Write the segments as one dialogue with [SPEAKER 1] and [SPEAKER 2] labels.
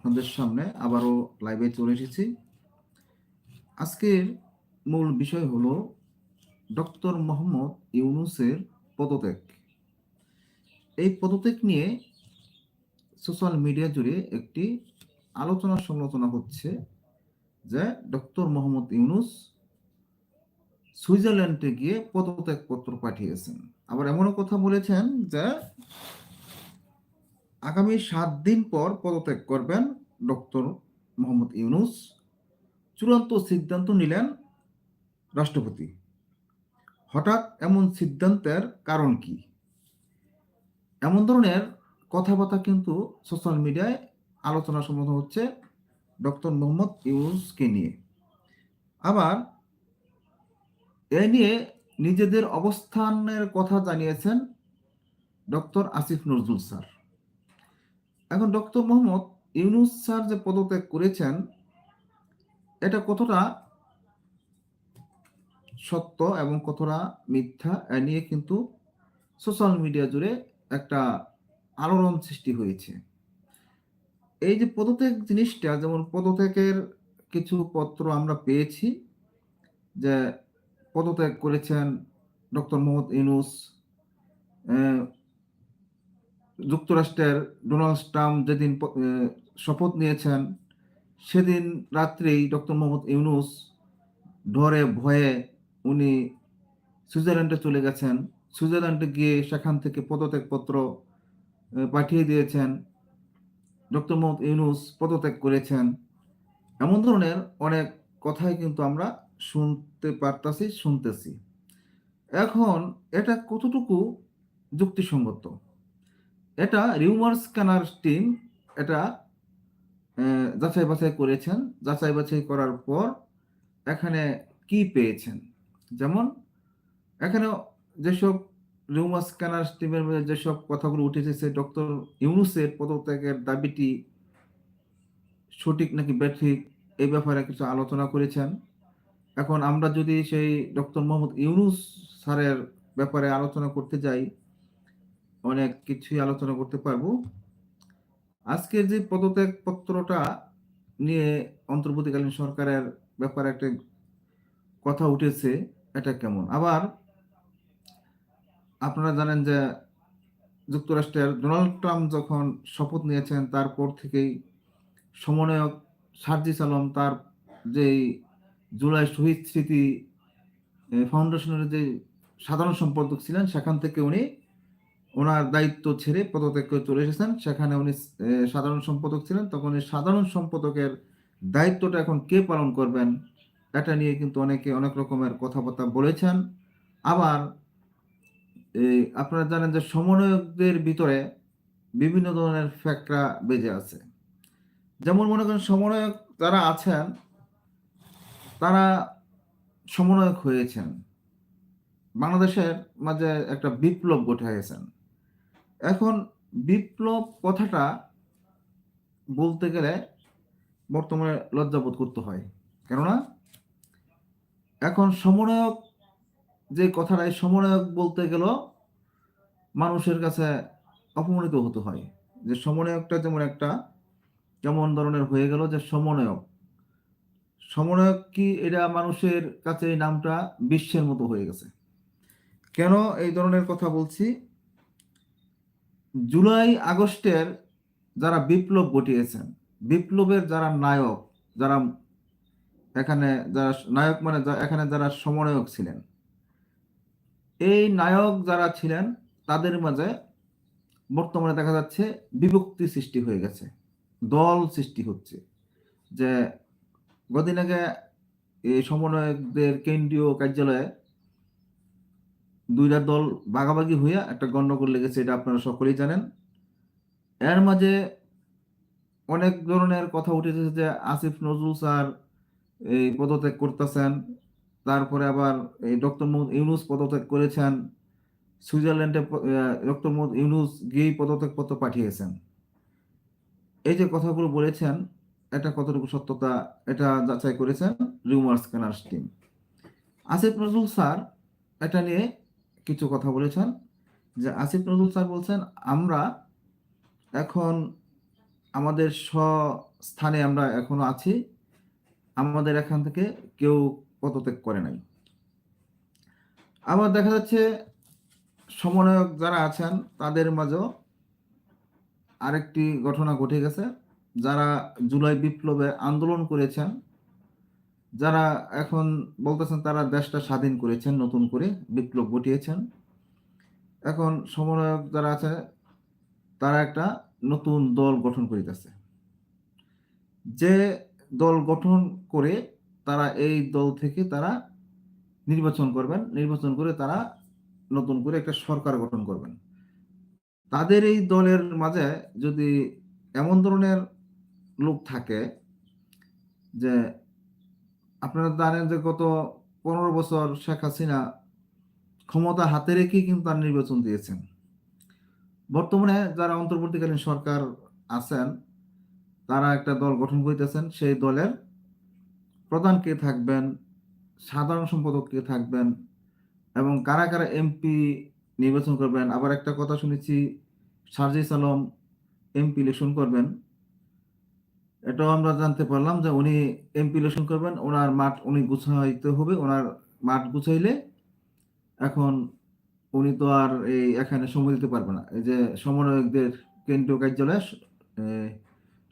[SPEAKER 1] আপনাদের সামনে আবারও লাইভে চলে এসেছি। আজকের মূল বিষয় হলো ডক্টর মোহাম্মদ ইউনুসের পদত্যাগ। এই পদত্যাগ নিয়ে সোশ্যাল মিডিয়া জুড়ে একটি আলোচনা সমালোচনা হচ্ছে যে ডক্টর মোহাম্মদ ইউনুস সুইজারল্যান্ডে গিয়ে পদত্যাগ পত্র পাঠিয়েছেন। আবার এমনও কথা বলেছেন যে আগামী সাত দিন পর পদত্যাগ করবেন ডক্টর মোহাম্মদ ইউনুস। চূড়ান্ত সিদ্ধান্ত নিলেন রাষ্ট্রপতি। হঠাৎ এমন সিদ্ধান্তের কারণ কি? এমন ধরনের কথাবার্তা কিন্তু সোশ্যাল মিডিয়ায় আলোচনা সম্বোধন হচ্ছে ডক্টর মোহাম্মদ ইউনুসকে নিয়ে। আবার এ নিয়ে নিজেদের অবস্থানের কথা জানিয়েছেন ডক্টর আসিফ নজরুল স্যার। এখন ডক্টর মোহাম্মদ ইউনুস স্যার যে পদত্যাগ করেছেন, এটা কতটা সত্য এবং কতটা মিথ্যা এ নিয়ে কিন্তু সোশ্যাল মিডিয়া জুড়ে একটা আলোড়ন সৃষ্টি হয়েছে। এই যে পদত্যাগ জিনিসটা, যেমন পদত্যাগের কিছু পত্র আমরা পেয়েছি যে পদত্যাগ করেছেন ডক্টর মোহাম্মদ ইউনুস যুক্তরাষ্ট্রের ডোনাল্ড ট্রাম্প যেদিন শপথ নিয়েছেন, সেদিন রাত্রেই ডক্টর মোহাম্মদ ইউনুস ডরে ভয়ে উনি সুইজারল্যান্ডে চলে গেছেন। সুইজারল্যান্ডে গিয়ে সেখান থেকে পদত্যাগপত্র পাঠিয়ে দিয়েছেন। ডক্টর মোহাম্মদ ইউনুস পদত্যাগ করেছেন। এমন ধরনের অনেক কথাই কিন্তু আমরা শুনতে পারতাছি, শুনতেছি। এখন এটা কতটুকু যুক্তিসঙ্গত? এটা রিউমার্স স্ক্যানার টিম এটা যাচাই বাছাই করেছেন। যাচাই বাছাই করার পর এখানে কি পেয়েছেন? যেমন, এখানে যেসব রিউমার্স স্ক্যানার টিমের মধ্যে যেসব কথাগুলো উঠে এসেছে ডক্টর ইউনুসের পদত্যাগের দাবিটি সঠিক নাকি ব্যাঠিক এই ব্যাপারে কিছু আলোচনা করেছেন। এখন আমরা যদি সেই ডক্টর মোহাম্মদ ইউনুস স্যারের ব্যাপারে আলোচনা করতে যাই অনেক কিছুই আলোচনা করতে পারব। আজকের যে পদত্যাগ পত্রটা নিয়ে অন্তর্বর্তীকালীন সরকারের ব্যাপারে একটা কথা উঠেছে, এটা কেমন? আবার আপনারা জানেন যে যুক্তরাষ্ট্রের ডোনাল্ড ট্রাম্প যখন শপথ নিয়েছেন, তারপর থেকেই সমন্বয়ক সার্জিস আলম তার যেই জুলাই শহীদ স্মৃতি ফাউন্ডেশনের যে সাধারণ সম্পাদক ছিলেন, সেখান থেকে উনি ওনার দায়িত্ব ছেড়ে পদত্যাগ করে চলে এসেছেন। সেখানে উনি সাধারণ সম্পাদক ছিলেন। তখন এই সাধারণ সম্পাদকের দায়িত্বটা এখন কে পালন করবেন, এটা নিয়ে কিন্তু অনেকে অনেক রকমের কথাবার্তা বলেছেন। আবার আপনারা জানেন যে সমন্বয়কদের ভিতরে বিভিন্ন ধরনের ফ্যাকরা বেজে আছে। যেমন মনে করেন সমন্বয়ক যারা আছেন, তারা সমন্বয়ক হয়েছেন। বাংলাদেশের মাঝে একটা বিপ্লব গেছেন এখন বিপ্লব কথাটা বলতে গেলে বর্তমানে লজ্জাবোধ করতে হয়। কেননা এখন সমন্বয়ক যে কথাটা সমন্বয়ক বলতে গেল মানুষের কাছে অপমানিত হতে হয়। যে সমন্বয়কটা যেমন একটা কেমন ধরনের হয়ে গেল যে সমন্বয়ক সমন্বয়ক কি এটা মানুষের কাছে এই নামটা বিশ্বের মতো হয়ে গেছে। কেন এই ধরনের কথা বলছি? জুলাই আগস্টের যারা বিপ্লব ঘটিয়েছেন, বিপ্লবের যারা নায়ক, যারা এখানে যারা নায়ক মানে এখানে যারা সমন্বয়ক ছিলেন, এই নায়ক যারা ছিলেন, তাদের মাঝে বর্তমানে দেখা যাচ্ছে বিভক্তি সৃষ্টি হয়ে গেছে, দল সৃষ্টি হচ্ছে। যে কদিন আগে এই সমন্বয়কদের কেন্দ্রীয় কার্যালয়ে দুইটা দল ভাগাভাগি হইয়া একটা গণ্ডগোল লেগেছে, এটা আপনারা সকলেই জানেন। এর মাঝে অনেক ধরনের কথা উঠেছে যে আসিফ নজরুল স্যার এই পদত্যাগ করতেছেন, তারপরে আবার এই ডক্টর মোহাম্মদ ইউনুস পদত্যাগ করেছেন, সুইজারল্যান্ডে ডক্টর মোহাম্মদ ইউনুস গিয়েই পদত্যাগ পত্র পাঠিয়েছেন। এই যে কথাগুলো বলেছেন, এটা কতটুকু সত্যতা এটা যাচাই করেছেন rumours scanners team. Asif Nazrul sir এটা নিয়ে কিছু কথা বলেছেন যে আসিফ নজরুল স্যার বলছেন, আমরা এখন আমাদের স্থানে আমরা এখনও আছি। আমাদের এখান থেকে কেউ পদত্যাগ করে নাই। আবার দেখা যাচ্ছে সমন্বয়ক যারা আছেন, তাদের মাঝেও আরেকটি ঘটনা ঘটে গেছে। যারা জুলাই বিপ্লবে আন্দোলন করেছেন যারা এখন বলতেছেন তারা দেশটা স্বাধীন করেছেন, নতুন করে বিপ্লব ঘটিয়েছেন। এখন সমন্বয়ক যারা আছে, তারা একটা নতুন দল গঠন করিতেছে। যে দল গঠন করে তারা এই দল থেকে তারা নির্বাচন করবেন, নির্বাচন করে তারা নতুন করে একটা সরকার গঠন করবেন। তাদের এই দলের মাঝে যদি এমন ধরনের লোক থাকে যে আপনারা জানেন যে গত পনেরো বছর শেখ হাসিনা ক্ষমতা হাতে রেখেই কিন্তু তার নির্বাচন দিয়েছেন। বর্তমানে যারা অন্তর্বর্তীকালীন সরকার আছেন, তারা একটা দল গঠন করিতেছেন। সেই দলের প্রধান কে থাকবেন, সাধারণ সম্পাদক কে থাকবেন এবং কারা কারা এমপি নির্বাচন করবেন। আবার একটা কথা শুনেছি, সার্জিস আলম এমপি ইলেকশন করবেন। এটাও আমরা জানতে পারলাম যে উনি এমপি ইলেকশন করবেন, ওনার মাঠ উনি গুছাইতে হবে, ওনার মাঠ গুছাইলে এখন উনি তো আর এই এখানে সময় দিতে পারবে না। এই যে সমন্বয়কদের কেন্দ্রীয় কার্যালয়ে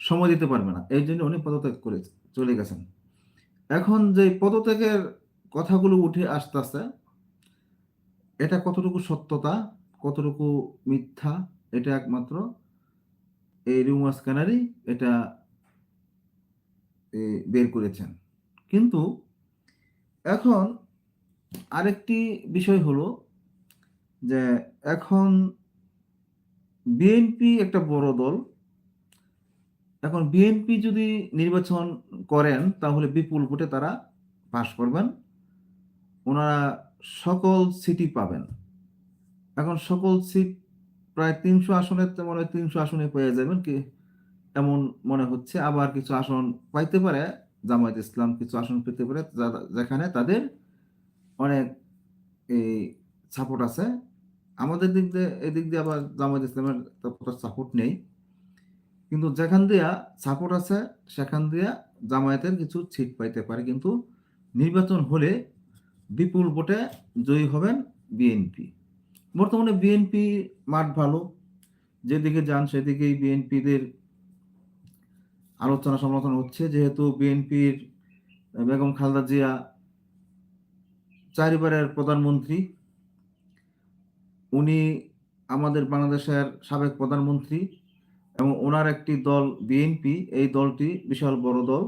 [SPEAKER 1] সময় দিতে পারবে না। এই জন্য উনি পদত্যাগ করে চলে গেছেন। এখন যে পদত্যাগের কথাগুলো উঠে আসতেছে, এটা কতটুকু সত্যতা, কতটুকু মিথ্যা, এটা একমাত্র এই রিউমার্স ক্যানারি এটা বের করেছেন। কিন্তু এখন আরেকটি বিষয় হলো যে এখন বিএনপি একটা বড় দল। এখন বিএনপি যদি নির্বাচন করেন, তাহলে বিপুল ভোটে তারা পাশ করবেন। ওনারা সকল সিটি পাবেন। এখন সকল সিট প্রায় তিনশো আসনের মনে হয় তিনশো আসনে পেয়ে যাবেন। কি এমন মনে হচ্ছে। আবার কিছু আসন পাইতে পারে, জামায়াত ইসলাম কিছু আসন পেতে পারে যেখানে তাদের অনেক এই সাপোর্ট আছে। আমাদের দিক দিয়ে এদিক দিয়ে আবার জামায়াত ইসলামের ততটা সাপোর্ট নেই। কিন্তু যেখান দিয়া সাপোর্ট আছে, সেখান দিয়া জামায়াতের কিছু ছিট পাইতে পারে। কিন্তু নির্বাচন হলে বিপুল ভোটে জয়ী হবেন বিএনপি। বর্তমানে বিএনপি মাঠ ভালো। যেদিকে যান, সেদিকেই বিএনপিদের আলোচনা সমালোচনা হচ্ছে যেহেতু বিএনপির বেগম খালদা জিয়া চারিবারের প্রধানমন্ত্রী, উনি আমাদের বাংলাদেশের সাবেক প্রধানমন্ত্রী এবং ওনার একটি দল বিএনপি, এই দলটি বিশাল বড় দল।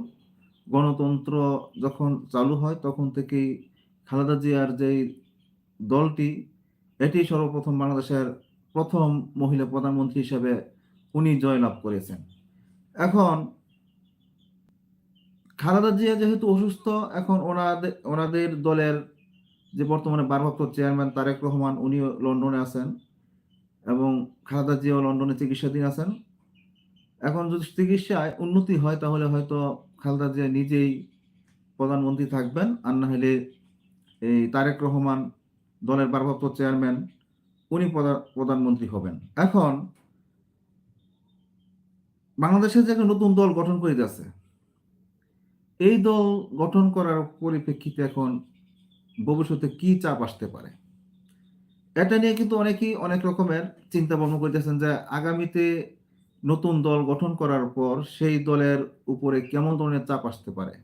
[SPEAKER 1] গণতন্ত্র যখন চালু হয় তখন থেকেই খালেদা জিয়ার যেই দলটি, এটি সর্বপ্রথম বাংলাদেশের প্রথম মহিলা প্রধানমন্ত্রী হিসেবে উনি জয়লাভ করেছেন। এখন খালেদা জিয়া যেহেতু অসুস্থ, এখন ওনাদের ওনাদের দলের যে বর্তমানে ভারপ্রাপ্ত চেয়ারম্যান তারেক রহমান, উনিও লন্ডনে আছেন এবং খালেদা জিয়াও লন্ডনে চিকিৎসাধীন আছেন। এখন যদি চিকিৎসায় উন্নতি হয়, তাহলে হয়তো খালেদা জিয়া নিজেই প্রধানমন্ত্রী থাকবেন, আর না হলে এই তারেক রহমান দলের ভারপ্রাপ্ত চেয়ারম্যান, উনি প্রধা- প্রধানমন্ত্রী হবেন। এখন বাংলাদেশে যে একটা নতুন দল গঠন করে যাচ্ছে এই দল গঠন করার পরিপ্রেক্ষিতে এখন ভবিষ্যতে কি চাপ আসতে পারে? এটা নিয়ে কিন্তু অনেকেই অনেক রকমের চিন্তা ভাবনা করতেছেন যে আগামীতে নতুন দল গঠন করার পর সেই দলের উপরে কেমন ধরনের চাপ আসতে পারে?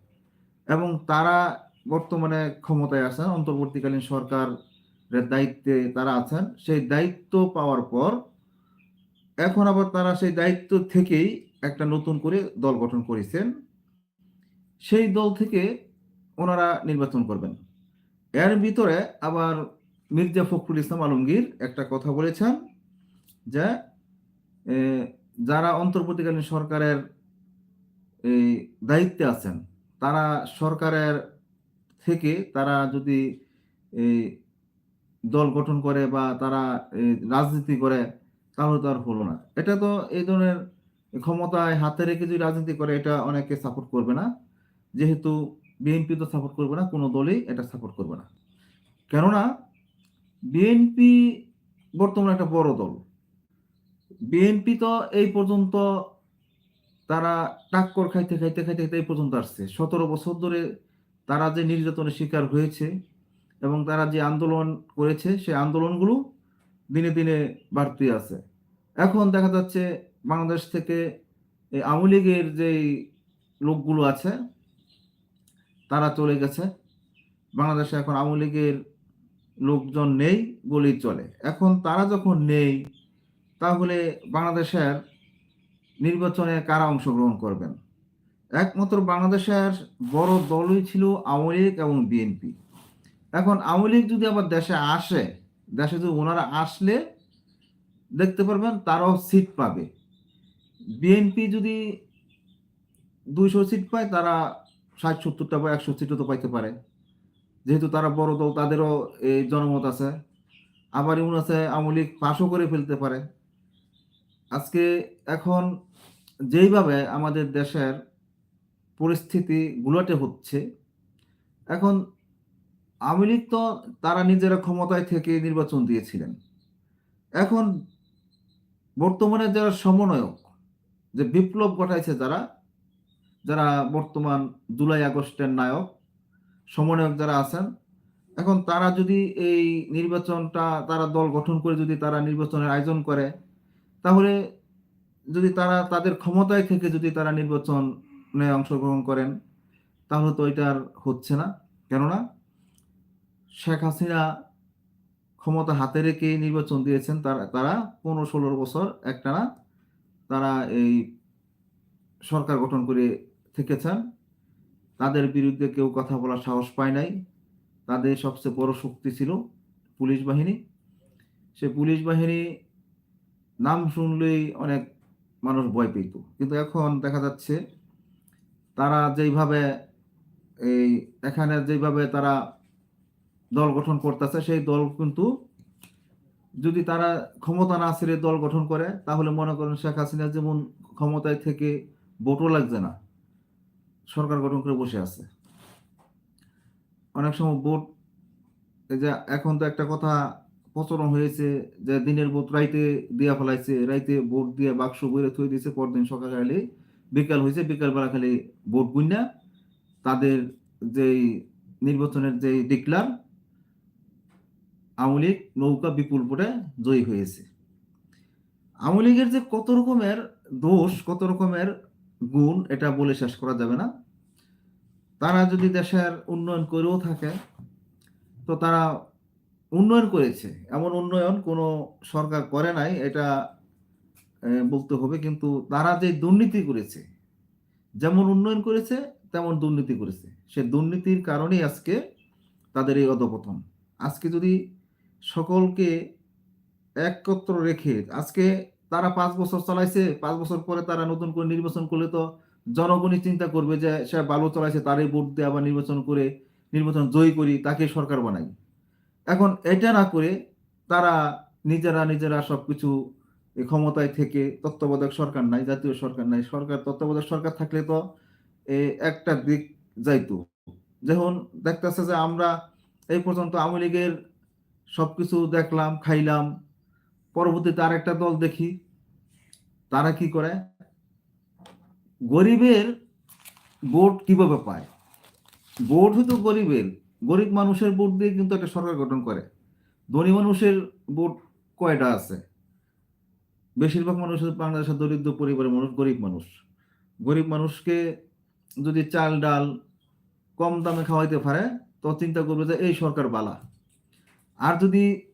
[SPEAKER 1] এবং তারা বর্তমানে ক্ষমতায় আছেন, অন্তর্বর্তীকালীন সরকারের দায়িত্বে তারা আছেন, সেই দায়িত্ব পাওয়ার পর এখন আবার তারা সেই দায়িত্ব থেকেই একটা নতুন করে দল গঠন করেছেন। সেই দল থেকে ওনারা নির্বাচন করবেন। এর ভিতরে আবার মির্জা ফখরুল ইসলাম আলমগীর একটা কথা বলেছেন যে যারা অন্তর্বর্তীকালীন সরকারের এই দায়িত্বে আছেন, তারা সরকারের থেকে তারা যদি এই দল গঠন করে বা তারা রাজনীতি করে, তাহলে তো আর হলো না। এটা তো এই ধরনের ক্ষমতায় হাতে রেখে যদি রাজনীতি করে, এটা অনেকে সাপোর্ট করবে না। যেহেতু বিএনপি তো সাপোর্ট করবে না, কোনো দলই এটা সাপোর্ট করবে না। কেননা বিএনপি বর্তমানে একটা বড় দল। বিএনপি তো এই পর্যন্ত তারা টাক্কর খাইতে খাইতে খাইতে খাইতে এই পর্যন্ত আসছে। সতেরো বছর ধরে তারা যে নির্যাতনের শিকার হয়েছে এবং তারা যে আন্দোলন করেছে, সেই আন্দোলনগুলো দিনে দিনে বাড়তে আছে। এখন দেখা যাচ্ছে বাংলাদেশ থেকে এই আওয়ামী লীগের যেই লোকগুলো আছে তারা চলে গেছে। বাংলাদেশে এখন আওয়ামী লীগের লোকজন নেই বলেই চলে। এখন তারা যখন নেই, তাহলে বাংলাদেশের নির্বাচনে কারা অংশগ্রহণ করবেন? একমাত্র বাংলাদেশের বড় দলই ছিল আওয়ামী লীগ এবং বিএনপি। এখন আওয়ামী লীগ যদি আবার দেশে আসে, দেশে যদি ওনারা আসলে দেখতে পারবেন তারাও সিট পাবে। বিএনপি যদি দুইশো সিট পায়, তারা ষাট, সত্তরটা বা একশো সিটও তো পাইতে পারে। যেহেতু তারা বড় দল, তাদেরও এই জনমত আছে। আবার এমন আছে, আওয়ামী লীগ পাশও করে ফেলতে পারে। আজকে এখন যেইভাবে আমাদের দেশের পরিস্থিতি গুলোটে হচ্ছে, এখন আওয়ামী লীগ তো তারা নিজেরা ক্ষমতায় থেকে নির্বাচন দিয়েছিলেন। এখন বর্তমানে যারা সমন্বয়ক, যে বিপ্লব ঘটাইছে যারা যারা বর্তমান জুলাই আগস্টের নায়ক, সমন্বয়ক যারা আছেন, এখন তারা যদি এই নির্বাচনটা, তারা দল গঠন করে যদি তারা নির্বাচনের আয়োজন করে, তাহলে যদি তারা তাদের ক্ষমতায় থেকে যদি তারা নির্বাচনে অংশগ্রহণ করেন, তাহলে তো এটা আর হচ্ছে না। কেননা শেখ হাসিনা ক্ষমতা হাতে রেখে নির্বাচন দিয়েছেন, তারা তারা পনেরো ষোলো বছর একটানা তারা এই সরকার গঠন করে থেকেছেন। তাদের বিরুদ্ধে কেউ কথা বলার সাহস পায় নাই। তাদের সবচেয়ে বড় শক্তি ছিল পুলিশ বাহিনী। সে পুলিশ বাহিনী নাম শুনলেই অনেক মানুষ ভয় পেত। কিন্তু এখন দেখা যাচ্ছে তারা যেইভাবে এই এখানে যেভাবে তারা দল গঠন করতেছে, সেই দল কিন্তু যদি তারা ক্ষমতা না ছেড়ে দল গঠন করে, তাহলে মনে করেন শেখ হাসিনা যেমন ক্ষমতায় থেকে ভোটও লাগছে না। সরকার গঠন করে বসে আছে। অনেক সময় ভোট যে এখন তো একটা কথা প্রচলন হয়েছে যে দিনের ভোট রাইতে দিয়া ফেলাইছে, রাইতে ভোট দিয়ে বাক্স বইরে থই দিয়েছে, পরদিন সকালে বিকাল হয়েছে বিকাল বেলা খালি ভোট বুঝনা তাদের যেই নির্বাচনের যে ডিক্লার আওয়ামী লীগ নৌকা বিপুল ভোটে জয়ী হয়েছে। আওয়ামী লীগের যে কত রকমের দোষ, কত রকমের গুণ, এটা বলে শেষ করা যাবে না। তারা যদি দেশের উন্নয়ন করেও থাকে, তো তারা উন্নয়ন করেছে। এমন উন্নয়ন কোনো সরকার করে নাই, এটা বলতে হবে। কিন্তু তারা যে দুর্নীতি করেছে, যেমন উন্নয়ন করেছে, তেমন দুর্নীতি করেছে। সে দুর্নীতির কারণেই আজকে তাদের এই অধপতন। আজকে যদি সকলকে একত্র রেখে, আজকে তারা পাঁচ বছর চালাইছে, পাঁচ বছর পরে তারা নতুন করে নির্বাচন করলে তো জনগণই চিন্তা করবে যে সে ভালো চালাইছে, তারই ভোট দিয়ে আবার নির্বাচন করে, নির্বাচন জয়ী করি, তাকে সরকার বানাই। এখন এটা না করে তারা নিজেরা নিজেরা সবকিছু ক্ষমতায় থেকে তত্ত্বাবধায়ক সরকার নাই, জাতীয় সরকার নাই। সরকার, তত্ত্বাবধায়ক সরকার থাকলে তো একটা দিক যাইতো। যেমন দেখতেছে যে আমরা এই পর্যন্ত আওয়ামী লীগের সবকিছু দেখলাম, খাইলাম পরবর্তীতে আরেকটা দল দেখি। তারা কি করে? গরিবের ভোট কীভাবে পায়? ভোট হয়তো গরিবের, গরিব মানুষের ভোট দিয়ে কিন্তু একটা সরকার গঠন করে। ধনী মানুষের ভোট কয়টা আছে? বেশিরভাগ মানুষের বাংলাদেশের দরিদ্র পরিবারের মানুষ, গরিব মানুষ। গরিব মানুষকে যদি চাল, ডাল কম দামে খাওয়াইতে পারে, তো চিন্তা করবে যে এই সরকার বালা। আর যদি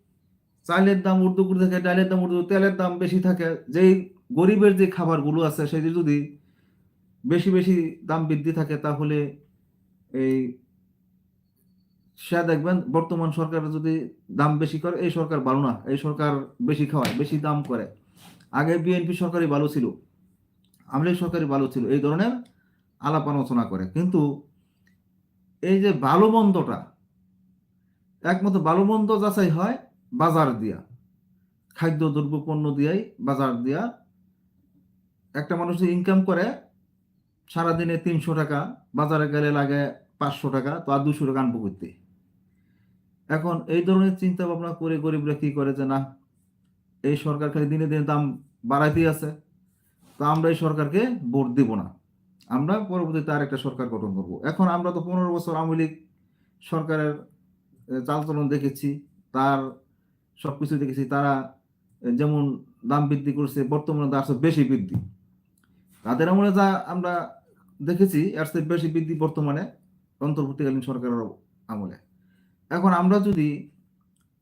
[SPEAKER 1] চালের দাম উর্দু করে থাকে, ডালের দাম উর্দু, তেলের দাম বেশি থাকে। যেই গরিবের যে খাবারগুলো আছে, সেটি যদি বেশি বেশি দাম বৃদ্ধি থাকে, তাহলে এই সে দেখবেন, বর্তমান সরকার যদি দাম বেশি করে, এই সরকার ভালো না, এই সরকার বেশি খাওয়ায়, বেশি দাম করে। আগে বিএনপি সরকারই ভালো ছিল আমলিগ সরকারই ভালো ছিল, এই ধরনের আলাপ আলোচনা করে। কিন্তু এই যে ভালো মন্দটা, একমাত্র ভালো মন্দ যাচাই হয় বাজার দিয়া, খাদ্য দ্রব্য, পণ্য দিয়াই বাজার দিয়া একটা মানুষ ইনকাম করে, সারাদিনে তিনশো টাকা, বাজারে গেলে লাগে পাঁচশো টাকা, তো আর দুশো টাকা আনব করতে এখন এই ধরনের চিন্তা ভাবনা করে গরিবরা কি করে যে না, এই সরকার খালি দিনে দিনে দাম বাড়াইতেই আছে, তো আমরা এই সরকারকে ভোট দেব না। আমরা পরবর্তীতে আর একটা সরকার গঠন করব। এখন আমরা তো পনেরো বছর আওয়ামী লীগ সরকারের চালচলন দেখেছি, তার সবকিছু দেখেছি, তারা যেমন দাম বৃদ্ধি করছে, বর্তমানে তার বেশি বৃদ্ধি। তাদের আমলে যা আমরা দেখেছি, এর বেশি বৃদ্ধি বর্তমানে অন্তর্বর্তীকালীন সরকারের আমলে। এখন আমরা যদি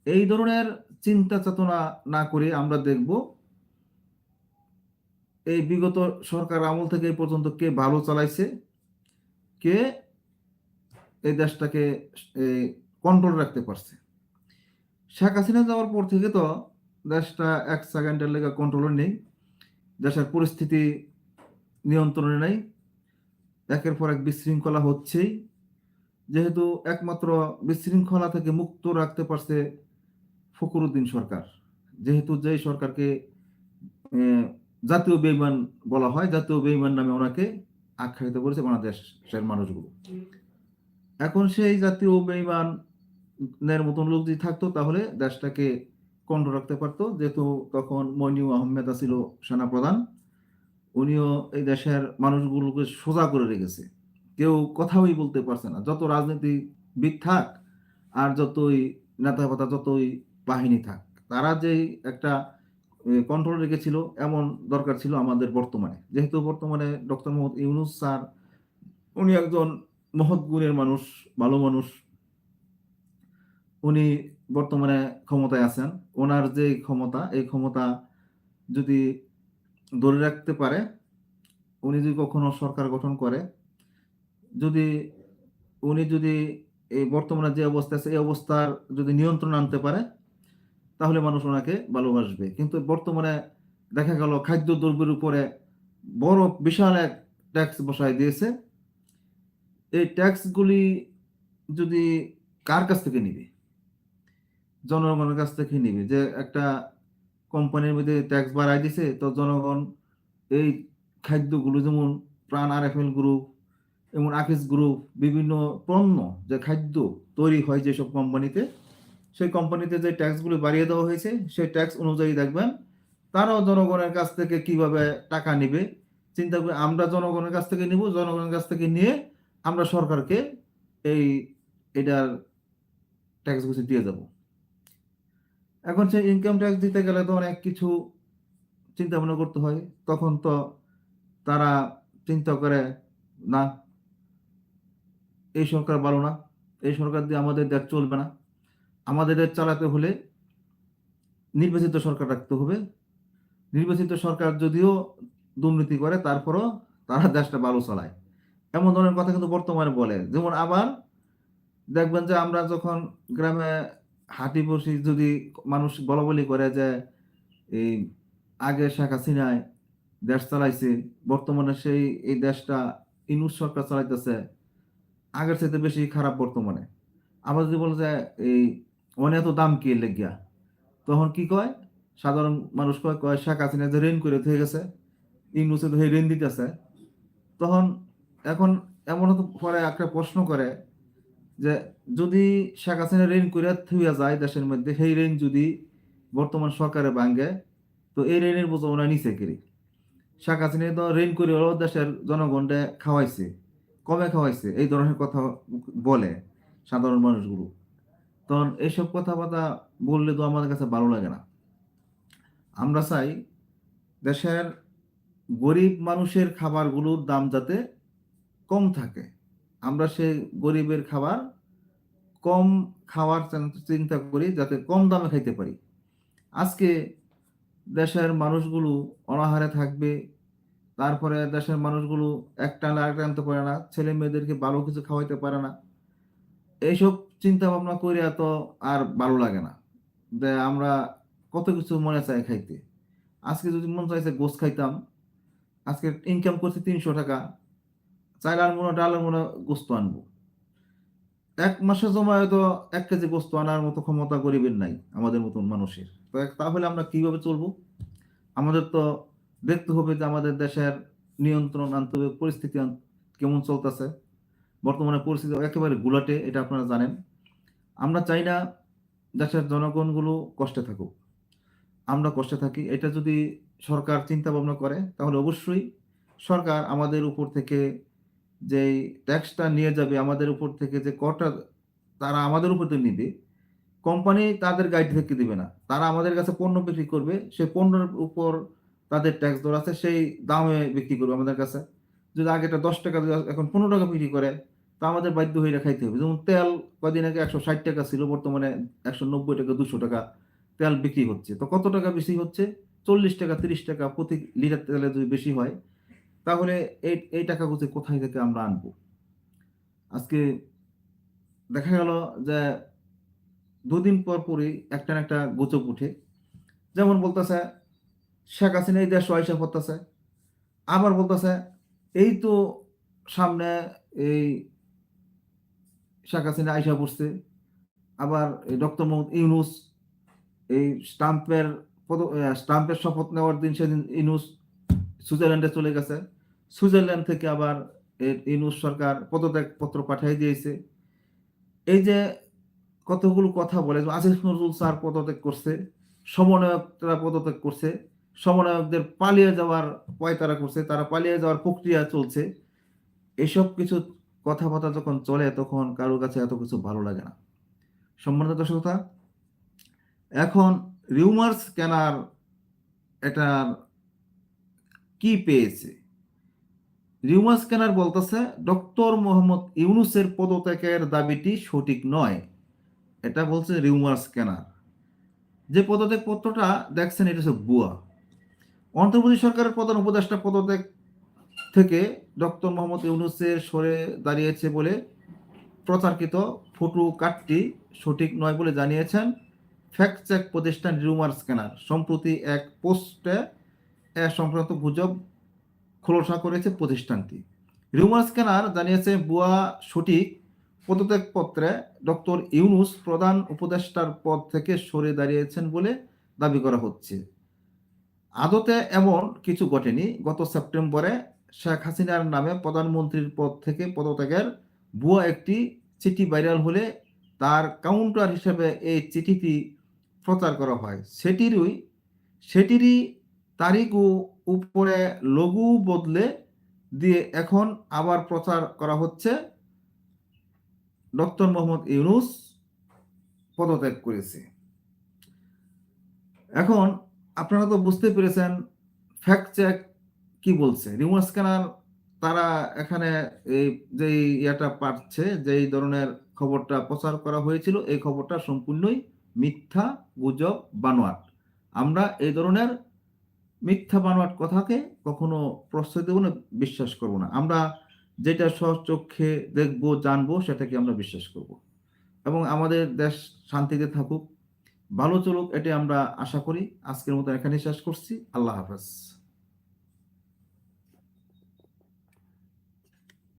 [SPEAKER 1] এই ধরনের চিন্তা চেতনা না করে আমরা দেখব, এই বিগত সরকার আমল থেকে এই পর্যন্ত কে ভালো চালাইছে, কে এই দেশটাকে কন্ট্রোল রাখতে পারছে। শেখ হাসিনা যাওয়ার পর থেকে তো দেশটা এক সেকেন্ডের লেগে কন্ট্রোলে নেই। দেশের পরিস্থিতি নিয়ন্ত্রণে নেই। একের পর এক বিশৃঙ্খলা হচ্ছেই। যেহেতু একমাত্র বিশৃঙ্খলা থেকে মুক্ত রাখতে পারছে ফখরুদ্দিন সরকার। যেহেতু যেই সরকারকে জাতীয় বেইমান বলা হয়, জাতীয় বেইমান নামে ওনাকে আখ্যায়িত করেছে বাংলাদেশের মানুষগুলো। এখন সেই জাতীয় বেইমানের মতন লোক যদি থাকতো, তাহলে দেশটাকে কন্ট্রোল রাখতে পারতো। যেহেতু তখন মইনিউ আহমেদ ছিল সেনাপ্রধান, উনিও এই দেশের মানুষগুলোকে সোজা করে রেখেছে। কেউ কথাই বলতে পারছে না। যত রাজনীতিবিদ থাক আর যতই নেতা পাতা যতই বাহিনী থাক, তারা যেই একটা কন্ট্রোল রেখেছিল, এমন দরকার ছিল আমাদের বর্তমানে। যেহেতু বর্তমানে ডক্টর মোহাম্মদ ইউনুস স্যার, উনি একজন মহৎ গুণের মানুষ, ভালো মানুষ উনি বর্তমানে ক্ষমতায় আছেন। ওনার যে ক্ষমতা, এই ক্ষমতা যদি ধরে রাখতে পারে, উনি যদি কখনো সরকার গঠন করে, যদি উনি যদি এই বর্তমানে যে অবস্থা আছে, এই অবস্থার যদি নিয়ন্ত্রণ আনতে পারে, তাহলে মানুষ ওনাকে ভালোবাসবে। কিন্তু বর্তমানে দেখা গেল খাদ্য দ্রব্যের উপরে বড়, বিশাল এক ট্যাক্স বসায় দিয়েছে। এই ট্যাক্সগুলি যদি কার কাছ থেকে নিবে? জনগণের কাছ থেকে নিবে। যে একটা কোম্পানির মধ্যে ট্যাক্স বাড়াই দিছে, তো জনগণ এই খাদ্যগুলো যেমন প্রাণ আর এফ এল গ্রুপ এমন আকিস গ্রুপ বিভিন্ন পণ্য যে খাদ্য তৈরি হয় যেসব কোম্পানিতে, সেই কোম্পানিতে যে ট্যাক্সগুলো বাড়িয়ে দেওয়া হয়েছে, সেই ট্যাক্স অনুযায়ী দেখবেন তারাও জনগণের কাছ থেকে কীভাবে টাকা নেবে। চিন্তা করে আমরা জনগণের কাছ থেকে নিব, জনগণের কাছ থেকে নিয়ে আমরা সরকারকে এই এটার ট্যাক্সগুলো দিয়ে যাব এখন সেই ইনকাম ট্যাক্স দিতে গেলে তো অনেক কিছু চিন্তা ভাবনা করতে হয়। তখন তো তারা চিন্তা করে, না, এই সরকার ভালো না। এই সরকার দিয়ে আমাদের দেশ চলবে না। আমাদের দেশ চালাতে হলে নির্বাচিত সরকার রাখতে হবে। নির্বাচিত সরকার যদিও দুর্নীতি করে, তারপরও তারা দেশটা ভালো চালায়। এমন ধরনের কথা কিন্তু বর্তমানে বলে। যেমন আবার দেখবেন যে আমরা যখন গ্রামে হাঁটি বসি যদি মানুষ বলা বলি করে যে এই আগে শেখ হাসিনায় দেশ চালাইছে, বর্তমানে সেই, এই দেশটা ইনুস সরকার চালাইতেছে, আগের চাইতে বেশি খারাপ বর্তমানে। আবার যদি বলে যে এই অনেক এত দাম কি লেগিয়া? তখন কি কয়? সাধারণ মানুষ কয় কয় শেখ হাসিনা যে ঋণ করে হয়ে গেছে ইংলিশে তো ঋণ দিতেছে। তখন এখন এমন তো পরে একটা প্রশ্ন করে যে যদি শেখ হাসিনা ঋণ করে থুইয়া যায় দেশের মধ্যে, সেই ঋণ যদি বর্তমান সরকারে ভাঙ্গে তো এই ঋণের বোঝা নিচে কিরি শেখ হাসিনা তো ঋণ করে হলেও দেশের জনগণকে খাওয়াইছে। কমে খাওয়াইছে? এই ধরনের কথা বলে সাধারণ মানুষগুলো। তখন এইসব কথাবার্তা বললে তো আমাদের কাছে ভালো লাগে না। আমরা চাই দেশের গরিব মানুষের খাবারগুলোর দাম যাতে কম থাকে। আমরা সেই গরিবের খাবার কম খাওয়ার চিন্তা করি যাতে কম দামে খাইতে পারি। আজকে দেশের মানুষগুলো অনাহারে থাকবে, তারপরে দেশের মানুষগুলো একটা না আরেকটা আনতে পারে না, ছেলে মেয়েদেরকে ভালো কিছু খাওয়াইতে পারে না। এইসব চিন্তা ভাবনা করে এত আর ভালো লাগে না। যে আমরা কত কিছু মনে চাই খাইতে। আজকে যদি মন চাইছে গোস খাইতাম, আজকে ইনকাম করছি তিনশো টাকা চাইলার মনে ডালের মনে গোস্ত আনব। এক মাসে জমা হয়তো এক কেজি বস্তু আনার মতো ক্ষমতা গরিবের নাই, আমাদের মতন মানুষের। তো তাহলে আমরা কীভাবে চলবো? আমাদের তো দেখতে হবে যে আমাদের দেশের নিয়ন্ত্রণ আনতে হবে পরিস্থিতি কেমন চলতেছে। বর্তমানে পরিস্থিতি একেবারে গুলাটে, এটা আপনারা জানেন। আমরা চাই না দেশের জনগণগুলো কষ্টে থাকুক। আমরা কষ্টে থাকি। এটা যদি সরকার চিন্তা ভাবনা করে, তাহলে অবশ্যই সরকার আমাদের উপর থেকে যেই ট্যাক্সটা নিয়ে যাবে আমাদের উপর থেকে, যে কটা তারা আমাদের উপর থেকে নিবে কোম্পানি তাদের গাইড থেকে দিবে না। তারা আমাদের কাছে পণ্য বিক্রি করবে, সেই পণ্যের উপর তাদের ট্যাক্স ধরা আছে, সেই দামে বিক্রি করবে আমাদের কাছে। যদি আগে এটা দশ টাকা এখন পনেরো টাকা বিক্রি করে তা আমাদের বাধ্য হয়ে খাইতে হবে। যেমন তেল, কদিন আগে একশো ষাট টাকা ছিল, বর্তমানে একশো নব্বই টাকা, দুশো টাকা তেল বিক্রি হচ্ছে। তো কত টাকা বেশি হচ্ছে? চল্লিশ টাকা, তিরিশ টাকা প্রতি লিটার তেলে যদি বেশি হয় তাহলে এই এই টাকাগুলো কোথায় থেকে আমরা আনব? আজকে দেখা গেল যে দুদিন পর পরই একটা একটা গুজব উঠে। যেমন বলতেছে, শেখ হাসিনা এই দেশ পয়সা করতেছে আবার বলতেছে, এই তো সামনে এই শেখ হাসিনা আইসা পড়ছে। আবার ডক্টর মোহাম্মদ ইউনুস এই স্টাম্পের স্টাম্পের শপথ নেওয়ার দিন সেদিন ইউনুস সুইজারল্যান্ডে চলে গেছে। সুইজারল্যান্ড থেকে আবার ইউনুস সরকার পদত্যাগ পত্র পাঠিয়ে দিয়েছে। এই যে কতগুলো কথা বলে আসিফ নজরুল স্যার পদত্যাগ করছে, সমন্বয়করা পদত্যাগ করছে, সমন্বয়কদের পালিয়ে যাওয়ার পয়তারা করছে, তারা পালিয়ে যাওয়ার প্রক্রিয়া চলছে। এসব কিছু কথাবার্তা যখন চলে, তখন কারোর কাছে এত কিছু ভালো লাগে না। সম্মানিত দর্শকতা এখন রিউমার্স কেনার এটা কি পেয়েছে? রিউমার্স কেনার বলতেছে, ডক্টর মোহাম্মদ ইউনুসের পদত্যাগের দাবিটি সঠিক নয়। এটা বলছে রিউমার্স কেনার যে পদত্যাগ পত্রটা দেখছেন, এটা হচ্ছে বুয়া অন্তর্বর্তী সরকারের প্রধান উপদেষ্টা পদত্যাগ থেকে ডক্টর মোহাম্মদ ইউনুসের সরে দাঁড়িয়েছে বলে প্রচারকৃত ফটো কার্ডটি সঠিক নয় বলে জানিয়েছেন ফ্যাক্ট চেক প্রতিষ্ঠান রিউমার স্ক্যানার। সম্প্রতি এক পোস্টে সংক্রান্ত গুজব খোলসা করেছে প্রতিষ্ঠানটি। রিউমার স্ক্যানার জানিয়েছে, বুয়া সঠিক পদত্যাগপত্রে ডক্টর ইউনুস প্রধান উপদেষ্টার পদ থেকে সরে দাঁড়িয়েছেন বলে দাবি করা হচ্ছে। আদতে এমন কিছু ঘটেনি। গত সেপ্টেম্বরে শেখ হাসিনার নামে প্রধানমন্ত্রীর পদ থেকে পদত্যাগের ভুয়া একটি চিঠি ভাইরাল হলে তার কাউন্টার হিসেবে এই চিঠিটি প্রচার করা হয়। সেটিরই সেটিরই তারিখ ও উপরে লঘু বদলে দিয়ে এখন আবার প্রচার করা হচ্ছে। ডক্টর মোহাম্মদ ইউনুস পদত্যাগ করেছে। এখন আপনারা তো বুঝতে পেরেছেন ফ্যাক্ট চেক কি বলছে? রিমোট স্ক্যানার তারা এখানে এই যে ইয়াটা পাচ্ছে, যেই ধরনের খবরটা প্রচার করা হয়েছিল, এই খবরটা সম্পূর্ণই মিথ্যা, গুজব, বানোয়াট। আমরা এই ধরনের মিথ্যা বানোয়াট কথাকে কখনো প্রশ্রয় দেবো না, বিশ্বাস করব না। আমরা যেটা সচক্ষে দেখব, জানব, সেটাকে আমরা বিশ্বাস করব। এবং আমাদের দেশ শান্তিতে থাকুক, ভালো চলুক এটি আমরা আশা করি। আজকের মতো এখানে শেষ করছি। আল্লাহ হাফেজ।